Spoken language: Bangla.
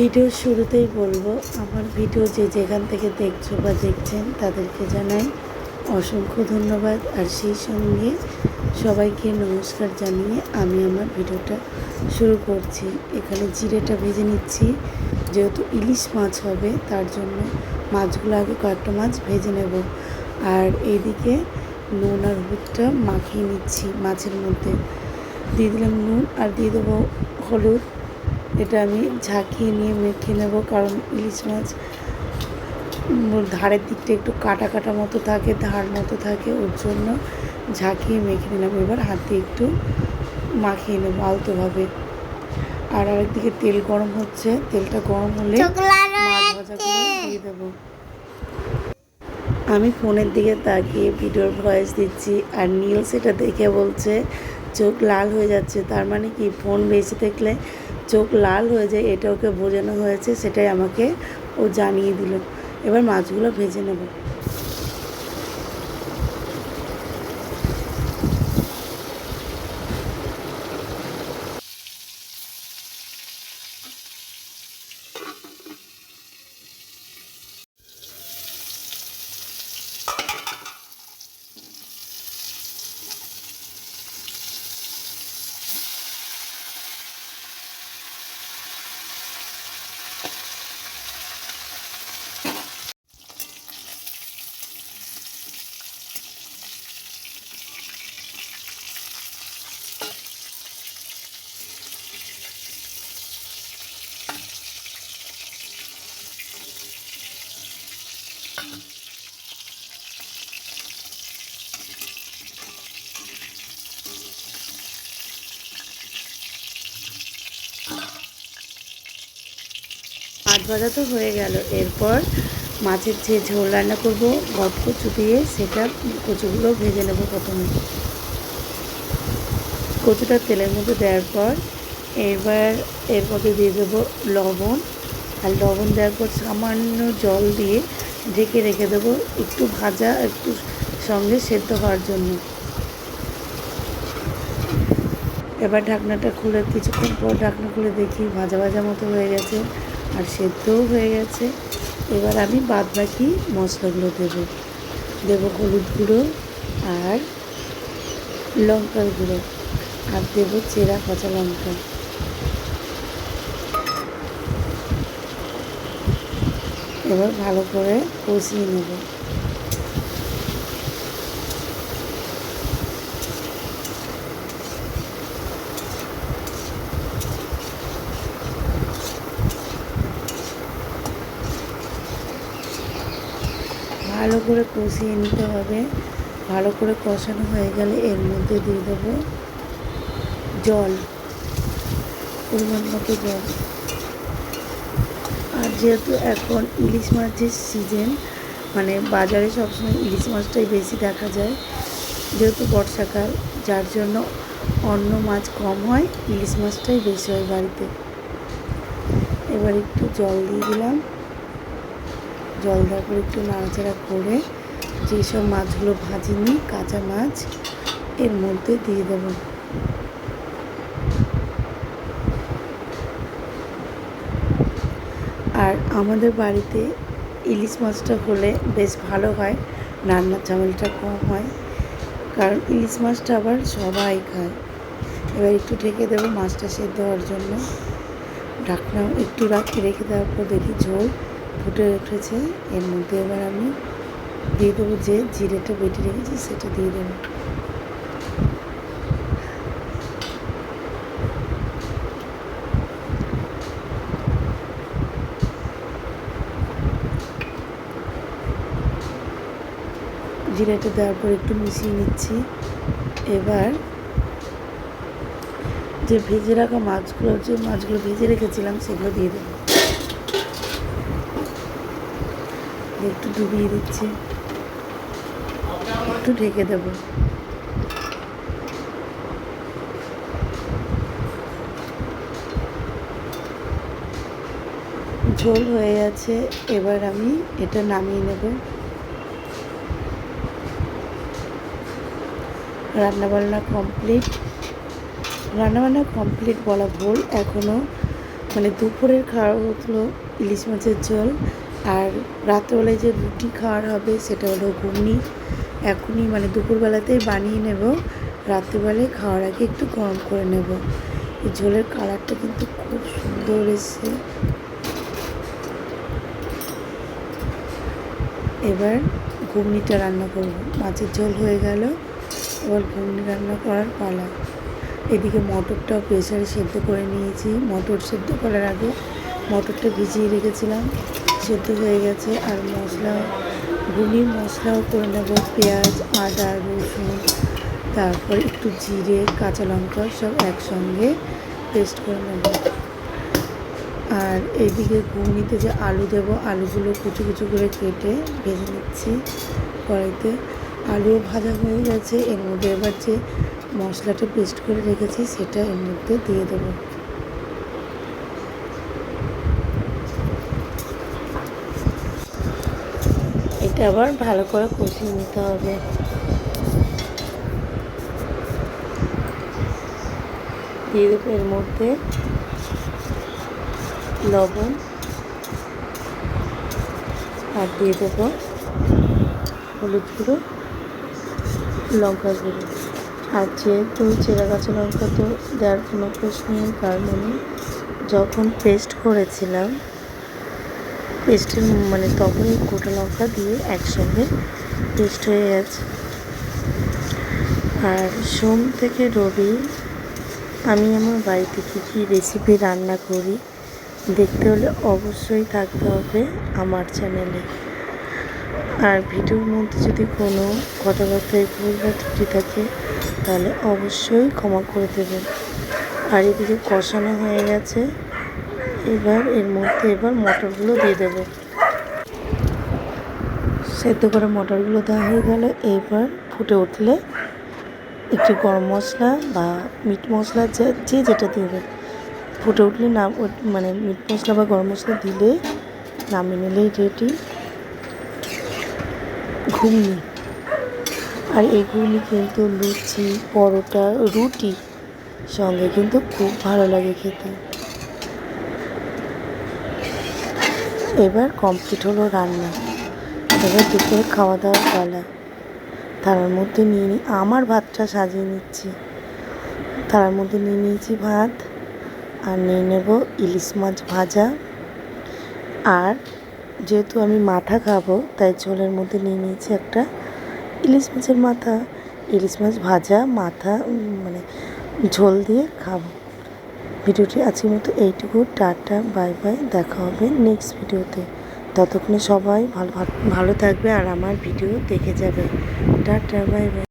ভিডিওর শুরুতেই বলব, আমার ভিডিও যে যেখান থেকে দেখছ বা দেখছেন, তাদেরকে জানাই অসংখ্য ধন্যবাদ। আর সেই সঙ্গে সবাইকে নমস্কার জানিয়ে আমি আমার ভিডিওটা শুরু করছি। এখানে জিরেটা ভেজে নিচ্ছি। যেহেতু ইলিশ মাছ হবে, তার জন্য মাছগুলো আগে কয়েকটা মাছ ভেজে নেব। আর এইদিকে নুন আর হলুদটা মাখিয়ে নিচ্ছি মাছের মধ্যে। দিয়ে দিলাম নুন আর দিয়ে দেবো হলুদ। এটা আমি ঝাঁকিয়ে নিয়ে মেখে নেব কারণ ইলিশ মাছ ধারের দিকটা একটু কাটা কাটা মতো থাকে ধার মতো থাকে ওর জন্য ঝাঁকিয়ে মেখে নিলাম। এবার হাতে একটু মাখিয়ে নেব আলতোভাবে। আর আরেকদিকে তেল গরম হচ্ছে তেলটা গরম হলে মাছ ভাজাগুলো দিয়ে দেবো। আমি ফোনের দিকে তাকিয়ে ভিডিওর ভয়েস দিচ্ছি আর নীল সেটা দেখে বলছে চোখ লাল হয়ে যাচ্ছে। তার মানে কি ফোন বেশি দেখলে চোখ লাল হয়ে যায়, এটা ওকে বোঝানো হয়েছে, সেটাই আমাকে ও জানিয়ে দিল। এবার মাছগুলো ভেজে নেব। ভাজা তো হয়ে গেল। এরপর মাছের যে ঝোল রান্না করব গট কচু দিয়ে সেটা কচুগুলো ভেজে নেব প্রথমে। কচুটা তেলের মধ্যে দেওয়ার পর এবার এর মধ্যে দিয়ে দেবো লবণ। আর লবণ দেওয়ার পর সামান্য জল দিয়ে ঢেকে রেখে দেবো একটু ভাজা, একটু সঙ্গে সেদ্ধ হওয়ার জন্য। এবার ঢাকনাটা খুলে, কিছুক্ষণ পর ঢাকনা খুলে দেখি ভাজা ভাজা মতো হয়ে গেছে। আর সেদ্ধও হয়ে গেছে। এবার আমি বাদ বাকি মশলাগুলো দেবো। দেবো হলুদ গুঁড়ো আর লঙ্কার গুঁড়ো। আর দেবো চেরা কাঁচা লঙ্কা। এবার ভালো করে কষিয়ে নেব। ভালো করে কষিয়ে নিতে হবে। ভালো করে কষানো হয়ে গেলে এর মধ্যে দিয়ে দেবো জল, পরিমাণ মতো জল। আর যেহেতু এখন ইলিশ মাছের সিজন মানে বাজারে সবসময় ইলিশ মাছটাই বেশি দেখা যায়। যেহেতু বর্ষাকাল, যার জন্য অন্য মাছ কম হয়, ইলিশ মাছটাই বেশি হয় বাড়িতে। এবার একটু জল দিয়ে দিলাম। জল দেওয়ার পর একটু নাড়াচাড়া করে যেসব মাছগুলো ভাজিনি, কাঁচা মাছ, এর মধ্যে দিয়ে দেবো। আর আমাদের বাড়িতে ইলিশ মাছটা হলে বেশ ভালো হয়, রান্নার ঝামেলাটা কম হয়, কারণ ইলিশ মাছটা আবার সবাই খায়। এবার একটু ঢেকে দেবো মাছটা সেদ্ধ হওয়ার জন্য। ঢাকনা একটু রাখি, রেখে দেওয়ার পর দেখি ঝোল ফুটে উঠেছে, এর মধ্যে এবার আমি দিয়ে দেবো যে জিরেটা বেটে রেখেছি সেটা দিয়ে দেবো। জিরাটা দেওয়ার পর একটু মিশিয়ে নিচ্ছি। এবার যে ভেজে রাখা মাছগুলো, যে মাছগুলো ভেজে রেখেছিলাম সেগুলো দিয়ে দেবো। একটু ডুবিয়ে দিচ্ছি। একটু ঢেকে দেবো। ঝোল হয়ে গেছে, এবার আমি এটা নামিয়ে নেব। রান্নাবান্না কমপ্লিট। রান্নাবান্না কমপ্লিট বলা ভুল এখনও মানে দুপুরের খাওয়া হতো ইলিশ মাছের ঝোল আর রাত্রেবেলায় যে রুটি খাওয়ার হবে সেটা হলো ঘুগনি। এখনই মানে দুপুরবেলাতেই বানিয়ে নেব। রাত্রিবেলায় খাওয়ার আগে একটু গরম করে নেব। এই ঝোলের কালারটা কিন্তু খুব সুন্দর এসছে। এবার ঘুগনিটা রান্না করব। মাছের ঝোল হয়ে গেল। এবার ঘুগনি রান্না করার পালা। এদিকে মটরটাও প্রেশারে সেদ্ধ করে নিয়েছি। মটর সেদ্ধ করার আগে মটরটা ভিজিয়ে রেখেছিলাম। সেদ্ধ হয়ে গেছে আর মশলা ঘুগনির মশলাও করে নেব, পেঁয়াজ, আদা, রসুন, তারপর একটু জিরে, কাঁচা লঙ্কা সব একসঙ্গে পেস্ট করে নেব। আর এইদিকে ঘুগনিতে যে আলু দেব, আলুগুলো কুচু কুচু করে কেটে ভেজে নিচ্ছি কড়াইতে। আলুও ভাজা হয়ে গেছে, এর মধ্যে এবার যে মশলাটা পেস্ট করে রেখেছি, সেটা এর মধ্যে দিয়ে দেবো। এটা আবার ভালো করে কষিয়ে নিতে হবে। দিয়ে এর মধ্যে লবণ। আর দিয়ে দেবো হলুদ গুঁড়ো, লঙ্কা গুঁড়ো। আর যেহেতু চেরা কাঁচা লঙ্কা তো দেওয়ার কোনো প্রশ্ন নেই কারণ আমি যখন পেস্ট করেছিলাম পেস্টের মানে তখনই গোটা লঙ্কা দিয়ে একসঙ্গে পেস্ট হয়ে গেছে। আর সোম থেকে রবি, আমি আমার বাড়িতে কী কী রেসিপি রান্না করি, দেখতে হলে অবশ্যই থাকতে হবে আমার চ্যানেলে আর ভিডিওর মধ্যে যদি কোনো কথাবার্তায় ভুল বা ত্রুটি থাকে, তাহলে অবশ্যই ক্ষমা করে দেবেন। আর এদিকে কষানো হয়ে গেছে। এবার এর মধ্যে এবার মটরগুলো দিয়ে দেবো। সেদ্ধ করে মটরগুলো দেওয়া হয়ে গেলে এবার ফুটে উঠলে একটু গরম মশলা বা মিট মশলা যে যে যেটা দেবে ফুটে উঠলে না মানে মিট মশলা বা গরম মশলা দিলে নামিয়ে নিলেই রেডি ঘুগনি। আর ঘুগনি কিন্তু লুচি, পরোটা, রুটি সঙ্গে কিন্তু খুব ভালো লাগে খেতে। এবার কমপ্লিট হলো রান্না। এবার দুপুরে খাওয়া দাওয়ার পালা। তার মধ্যে নিয়ে নিই আমার ভাতটা সাজিয়ে নিচ্ছি। তার মধ্যে নিয়ে নিয়েছি ভাত, আর নিয়ে নেব ইলিশ মাছ ভাজা। আর যেহেতু আমি মাথা খাব, তাই ঝোলের মধ্যে নিয়ে নিয়েছি একটা ইলিশ মাছের মাথা। ইলিশ মাছ ভাজা, মাথা মানে ঝোল দিয়ে খাব। ভিডিওটি আজকের মতো এইটুকু। টাটা, বাই বাই, দেখা হবে নেক্সট ভিডিওতে। ততক্ষণে সবাই ভালো ভালো থাকবে আর আমার ভিডিও দেখে যাবে। Tata, bye bye.